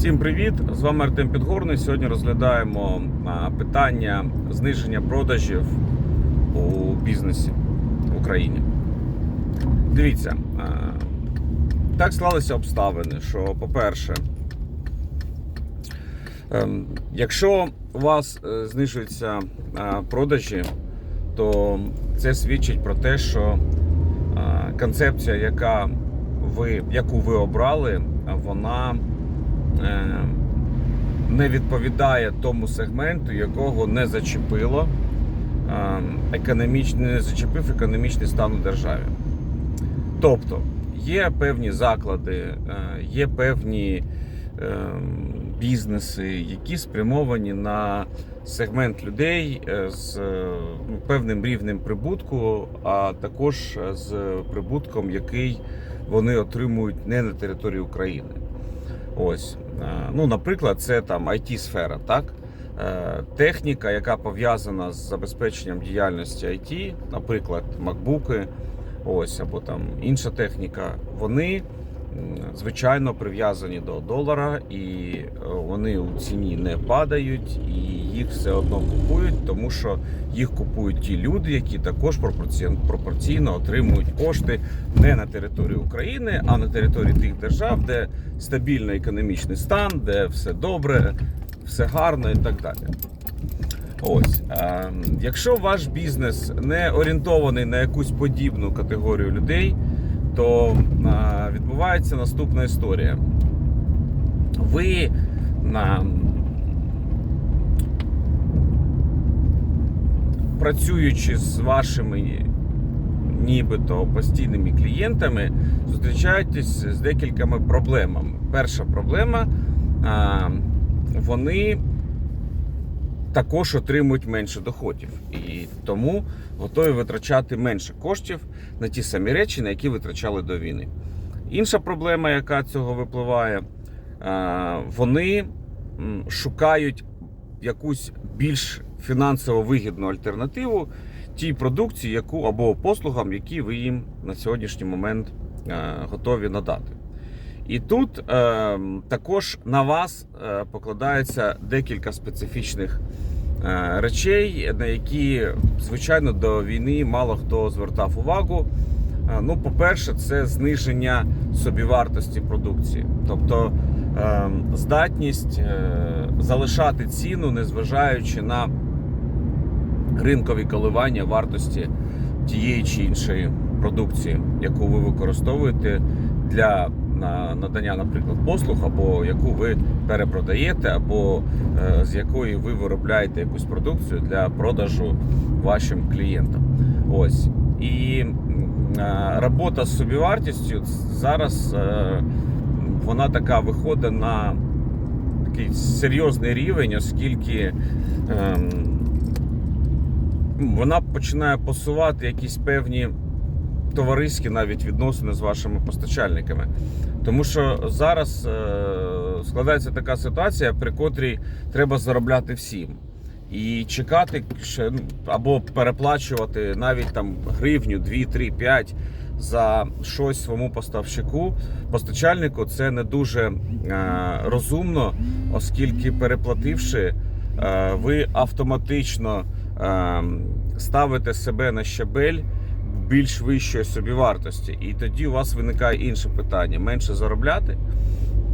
Всім привіт! З вами Артем Підгорний. Сьогодні розглядаємо питання зниження продажів у бізнесі в Україні. Дивіться, так склалися обставини, що, по-перше, ем, якщо у вас е, знижуються продажі, то це свідчить про те, що концепція, яка ви, яку ви обрали, вона не відповідає тому сегменту, якого не зачепило е, економічний, не зачепив економічний стан у державі. Тобто є певні заклади, е, є певні е, бізнеси, які спрямовані на сегмент людей е, з е, ну, певним рівнем прибутку, а також з прибутком, який вони отримують не на території України. Ось, е, ну, наприклад, це там it сфера так? Е, Техніка, яка пов'язана з забезпеченням діяльності IT, наприклад, макбуки, ось або там інша техніка, вони звичайно прив'язані до долара, і е, вони у ціні не падають, і їх все одно купують, тому що їх купують ті люди, які також пропорційно, отримують кошти не на території України, а на території тих держав, де стабільний економічний стан, де все добре, все гарно і так далі. Ось, е, якщо ваш бізнес не орієнтований на якусь подібну категорію людей, то е, відбувається наступна історія. Ви на працюючи з вашими нібито постійними клієнтами, зустрічаєтесь з декількома проблемами. Перша проблема вони також отримують менше доходів і тому готові витрачати менше коштів на ті самі речі, на які витрачали до війни. Інша проблема, яка цього випливає, вони шукають якусь більш фінансово вигідну альтернативу тій продукції, яку або послугам, які ви їм на сьогоднішній момент е, готові надати. І тут е, також на вас е, покладається декілька специфічних е, речей, на які, звичайно, до війни мало хто звертав увагу. Е, Ну, по-перше, це зниження собівартості продукції, тобто е, здатність е, залишати ціну, незважаючи на ринкові коливання вартості тієї чи іншої продукції, яку ви використовуєте для надання, наприклад, послуг, або яку ви перепродаєте, або е, з якої ви виробляєте якусь продукцію для продажу вашим клієнтам. Ось і робота з собівартістю зараз е, вона така виходить на такий серйозний рівень, оскільки. ем, вона починає посувати якісь певні товариські навіть відносини з вашими постачальниками. Тому що зараз е, складається така ситуація, при котрій треба заробляти всім. І чекати ну, або переплачувати навіть там гривню, 2, 3, 5 за щось своєму поставщику, постачальнику це не дуже е, розумно, оскільки переплативши, е, ви автоматично е, ставите себе на щабель більш вищої собівартості. І тоді у вас виникає інше питання: менше заробляти.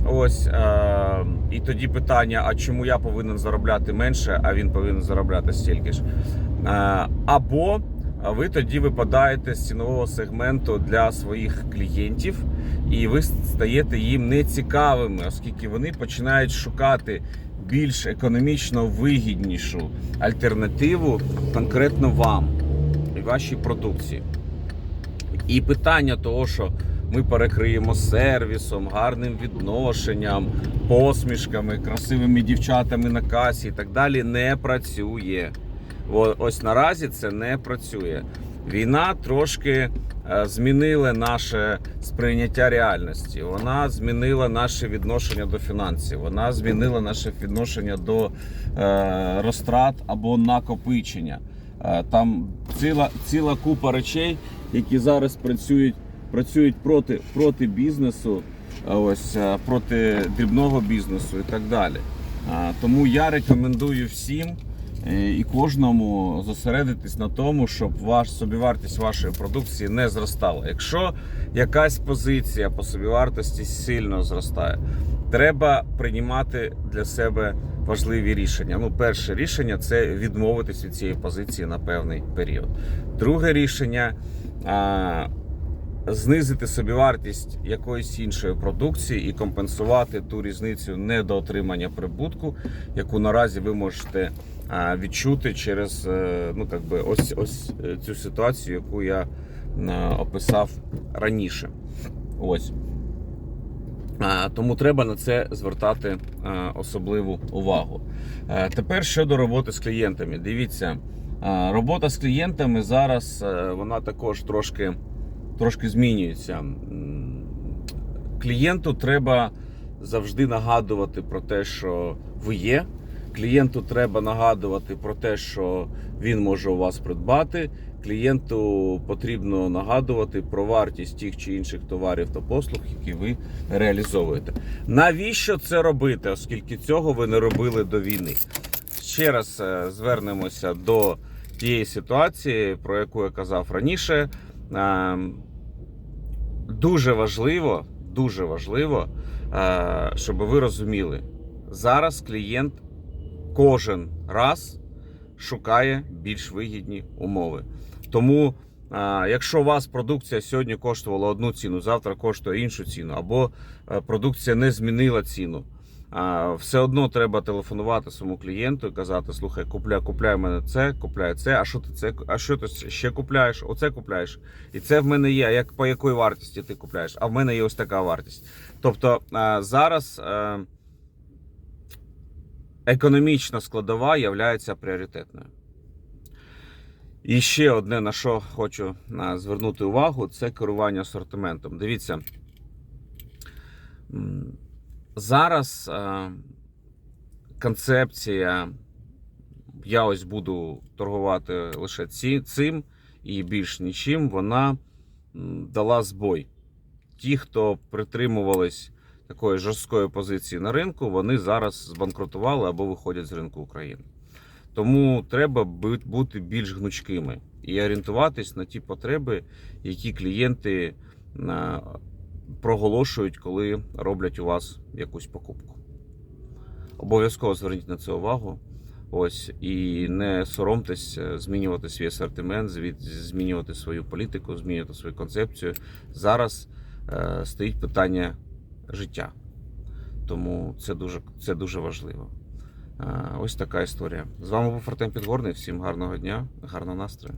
Ось е, і тоді питання: а чому я повинен заробляти менше, а він повинен заробляти стільки ж? Е, або ви тоді випадаєте з цінового сегменту для своїх клієнтів, і ви стаєте їм нецікавими, оскільки вони починають шукати більш економічно вигіднішу альтернативу конкретно вам і вашій продукції. І питання того, що ми перекриємо сервісом, гарним відношенням, посмішками, красивими дівчатами на касі і так далі, не працює. Ось наразі це не працює. Війна трошки е, змінила наше сприйняття реальності. Вона змінила наше відношення до фінансів. Вона змінила наше відношення до е, розтрат або накопичення. Е, Там ціла, ціла купа речей, які зараз працюють, працюють проти, проти бізнесу. ось, проти дрібного бізнесу і так далі. Тому я рекомендую всім е, і кожному зосередитись на тому, щоб ваш собівартість вашої продукції не зростала. Якщо якась позиція по собівартості сильно зростає, треба приймати для себе важливі рішення. Ну, перше рішення це відмовитись від цієї позиції на певний період. Друге рішення. Знизити собівартість якоїсь іншої продукції і компенсувати ту різницю недоотримання прибутку, яку наразі ви можете відчути через е, ну, как би, ось, ось е, цю ситуацію, яку я е, описав раніше. Ось. Тому треба на це звертати е, особливу увагу. Е, Тепер щодо роботи з клієнтами. Дивіться, е, робота з клієнтами зараз е, вона також трошки, трошки змінюється. Клієнту треба завжди нагадувати про те, що ви є. Клієнту треба нагадувати про те, що він може у вас придбати. Клієнту потрібно нагадувати про вартість тих чи інших товарів та послуг, які ви реалізовуєте. Навіщо це робити, оскільки цього ви не робили до війни? Ще раз е, звернемося до тієї ситуації, про яку я казав раніше. Ем, Дуже важливо, дуже важливо, е, щоб ви розуміли, зараз клієнт кожен раз шукає більш вигідні умови. Тому, е, якщо у вас продукція сьогодні коштувала одну ціну, завтра коштує іншу ціну, або е, продукція не змінила ціну, все одно треба телефонувати своєму клієнту і казати: слухай, купляй, купляй мене це, купляй це. А що ти це? А що ти ще купляєш? Оце купляєш. І це в мене є. Як по якої вартості ти купляєш? А в мене є ось така вартість. Тобто зараз. е, економічна складова є пріоритетною. І ще одне, на що хочу звернути увагу, це керування асортиментом. Дивіться, зараз а, концепція, я ось буду торгувати лише ці, цим і більш нічим, вона дала збой. Ті, хто притримувались такої жорсткої позиції на ринку, вони зараз збанкрутували або виходять з ринку України. Тому треба бути більш гнучкими і орієнтуватись на ті потреби, які клієнти е, проголошують, коли роблять у вас якусь покупку. Обов'язково зверніть на це увагу. Ось і не соромтесь е, змінювати свій асортимент, змінювати свою політику, змінювати свою концепцію. Зараз е, стоїть питання життя. Тому це дуже, це дуже важливо. Е, Ось така історія. З вами був Артем Підгорний. Всім гарного дня, гарного настрою.